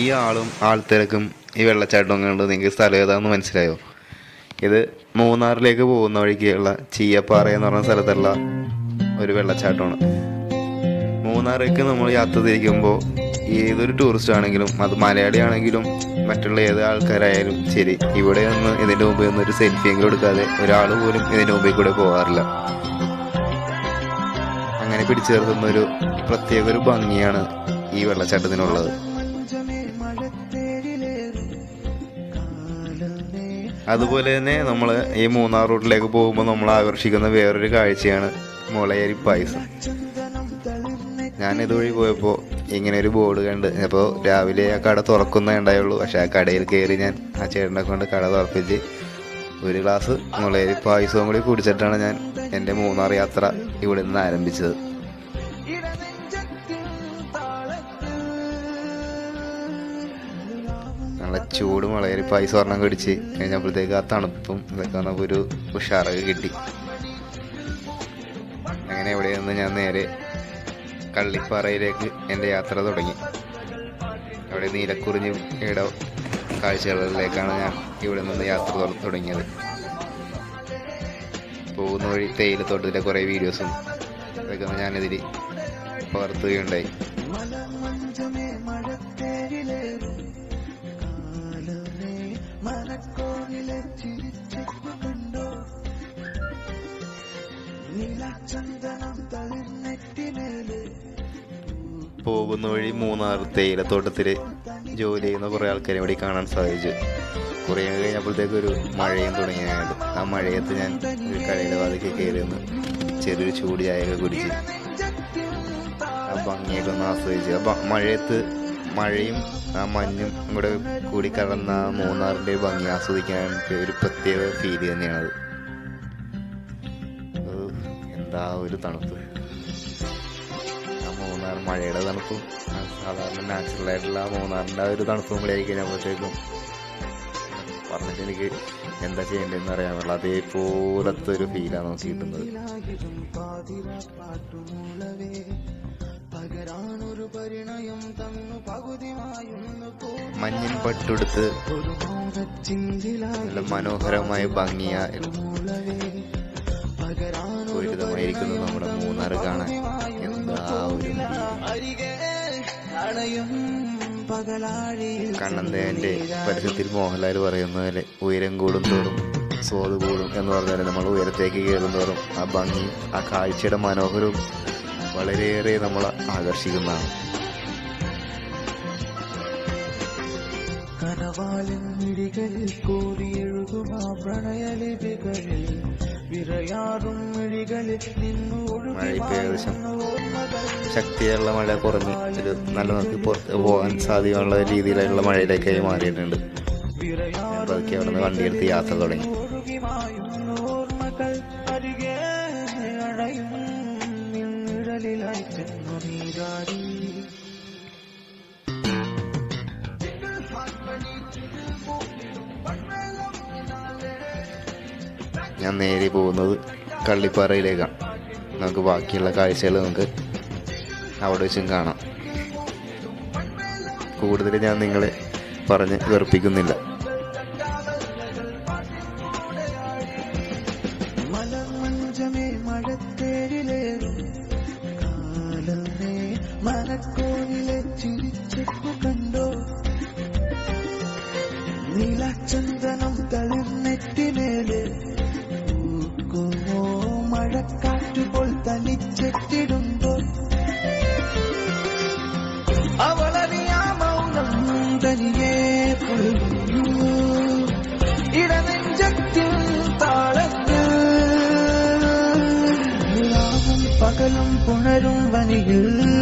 ഈ ആളും ആൾത്തിരക്കും ഈ വെള്ളച്ചാട്ടം കണ്ട് നിങ്ങൾക്ക് സ്ഥലം ഏതാണെന്ന് മനസ്സിലായോ? ഇത് മൂന്നാറിലേക്ക് പോകുന്ന വഴിക്കുള്ള ചീയപ്പാറ എന്ന് പറഞ്ഞ സ്ഥലത്തുള്ള ഒരു വെള്ളച്ചാട്ടമാണ്. മൂന്നാറിലേക്ക് നമ്മൾ യാത്ര തിരിക്കുമ്പോൾ ഏതൊരു ടൂറിസ്റ്റ് ആണെങ്കിലും അത് മലയാളി ആണെങ്കിലും മറ്റുള്ള ഏത് ആൾക്കാരായാലും ശരി ഇവിടെ നിന്ന് ഇതിന്റെ മുമ്പിൽ നിന്ന് ഒരു സെൽഫിയെങ്കിലും എടുക്കാതെ ഒരാൾ പോലും ഇതിന്റെ മുമ്പിൽ കൂടെ പോകാറില്ല. അങ്ങനെ പിടിച്ചു നിർത്തുന്ന ഒരു പ്രത്യേക ഒരു ഭംഗിയാണ് ഈ വെള്ളച്ചാട്ടത്തിനുള്ളത്. അതുപോലെ തന്നെ നമ്മൾ ഈ മൂന്നാർ റൂട്ടിലേക്ക് പോകുമ്പോൾ നമ്മൾ ആകർഷിക്കുന്ന വേറൊരു കാഴ്ചയാണ് മുളയരി പായസം. ഞാൻ ഇതുവഴി പോയപ്പോൾ ഇങ്ങനെ ഒരു ബോർഡ് കണ്ട് അപ്പോൾ രാവിലെ ആ കട തുറക്കുന്നേ ഉണ്ടായുള്ളൂ. പക്ഷെ ആ കടയിൽ കയറി ഞാൻ ആ ചേട്ടനെ കൊണ്ട് കട തുറപ്പിച്ച് ഒരു ഗ്ലാസ് മുളയരി പായസവും കൂടി കുടിച്ചിട്ടാണ് ഞാൻ എന്റെ മൂന്നാർ യാത്ര ഇവിടെ നിന്ന് ആരംഭിച്ചത്. നല്ല ചൂട് മുളകരി പായസം ഒരെണ്ണം കടിച്ച് കഴിഞ്ഞപ്പോഴത്തേക്ക് ആ തണുപ്പും ഇതൊക്കെ വന്നപ്പോൾ ഒരു ഉഷാറൊക്കെ കിട്ടി. അങ്ങനെ ഇവിടെ നിന്ന് ഞാൻ നേരെ കള്ളിപ്പാറയിലേക്ക് എന്റെ യാത്ര തുടങ്ങി. അവിടെ നീലക്കുറിഞ്ഞും ഇട കാഴ്ചകളിലേക്കാണ് ഞാൻ ഇവിടെ നിന്ന് യാത്ര തുടങ്ങിയത്. പോകുന്ന വഴി തേയിലത്തോട്ടത്തിലെ കുറേ വീഡിയോസും ഇതൊക്കെ ഞാനിതിൽ പകർത്തുകയുണ്ടായി. പോകുന്ന വഴി മൂന്നാർ തേയിലത്തോട്ടത്തിൽ ജോലി ചെയ്യുന്ന കുറേ ആൾക്കാരെ ഇവിടെ കാണാൻ സാധിച്ചു. കുറേ കഴിഞ്ഞപ്പോഴത്തേക്ക് ഒരു മഴയും തുടങ്ങിയായിരുന്നു ആ മഴയത്ത് ഞാൻ ഒരു കടയുടെ വാതിക്ക് കയറി ചെറിയൊരു ചൂട് ചായയൊക്കെ കുടിച്ച്. ആ ഭംഗിയൊക്കെ ഒന്ന് ആസ്വദിച്ചു. ആ മഴയത്ത് മഴയും ആ മഞ്ഞും കൂടെ കൂടി കലർന്ന മൂന്നാറിന്റെ ഭംഗി ആസ്വദിക്കാൻ ഒരു പ്രത്യേക ഫീൽ തന്നെയാണത്. എന്താ ഒരു തണുപ്പ്. ആ മൂന്നാർ മഴയുടെ തണുപ്പും സാധാരണ നാച്ചുറൽ ആയിട്ടുള്ള ആ മൂന്നാറിന്റെ ആ ഒരു തണുപ്പും കൂടി ആയി കഴിഞ്ഞപ്പോഴത്തേക്കും പറഞ്ഞിട്ട് എനിക്ക് എന്താ ചെയ്യേണ്ടതെന്ന് അറിയാൻ പാടില്ല. അതേപോലത്തെ ഒരു ഫീലാണ് നമുക്ക് കിട്ടുന്നത്. മഞ്ഞിൻ പട്ടുടുത്ത് നല്ല മനോഹരമായ ഭംഗിയ പൂരിതമായിരിക്കുന്നു നമ്മുടെ മൂന്നാർ കാണാൻ. എന്താ ഒരു കണ്ണന്തേന്റെ പരസ്യത്തിൽ മോഹൻലാൽ പറയുന്ന പോലെ ഉയരം കൂടും തോറും സ്വാദ് കൂടും എന്ന് പറഞ്ഞാൽ നമ്മൾ ഉയരത്തേക്ക് കയറുന്തോറും ആ ഭംഗി ആ കാഴ്ചയുടെ മനോഹരവും വളരെയേറെ നമ്മളെ ആകർഷിക്കുന്നതാണ്. കനവാലിൻ മിഴികളിൽ കോരിയെഴുതുമാ പ്രണയലിപികളിൽ വിറയാറും മിഴികളിൽ നിന്നു മഴ ഏകദേശം ശക്തിയുള്ള മഴ കുറഞ്ഞ് ഒരു നല്ല നോക്കി പുറത്ത് പോകാൻ സാധ്യമുള്ള രീതിയിലുള്ള മഴയിലേക്കായി മാറിയിട്ടുണ്ട്. പതുക്കെ അവിടെ നിന്ന് വണ്ടിയെടുത്ത് യാത്ര തുടങ്ങി. ചെന്നു നീരാടി ഞാൻ നേരെ പോകുന്നത് കള്ളിപ്പാറയിലേക്കാണ് നമുക്ക് ബാക്കിയുള്ള കാഴ്ചകൾ നമുക്ക് അവിടെ വെച്ചും കാണാം. കൂടുതൽ ഞാൻ നിങ്ങളെ പറഞ്ഞ് വെറുപ്പിക്കുന്നില്ല. മലമഞ്ചമേ മഴത്തേരിലേറും കാലമേ മരക്കോണിലെ ചിരിച്ചെക്കു you.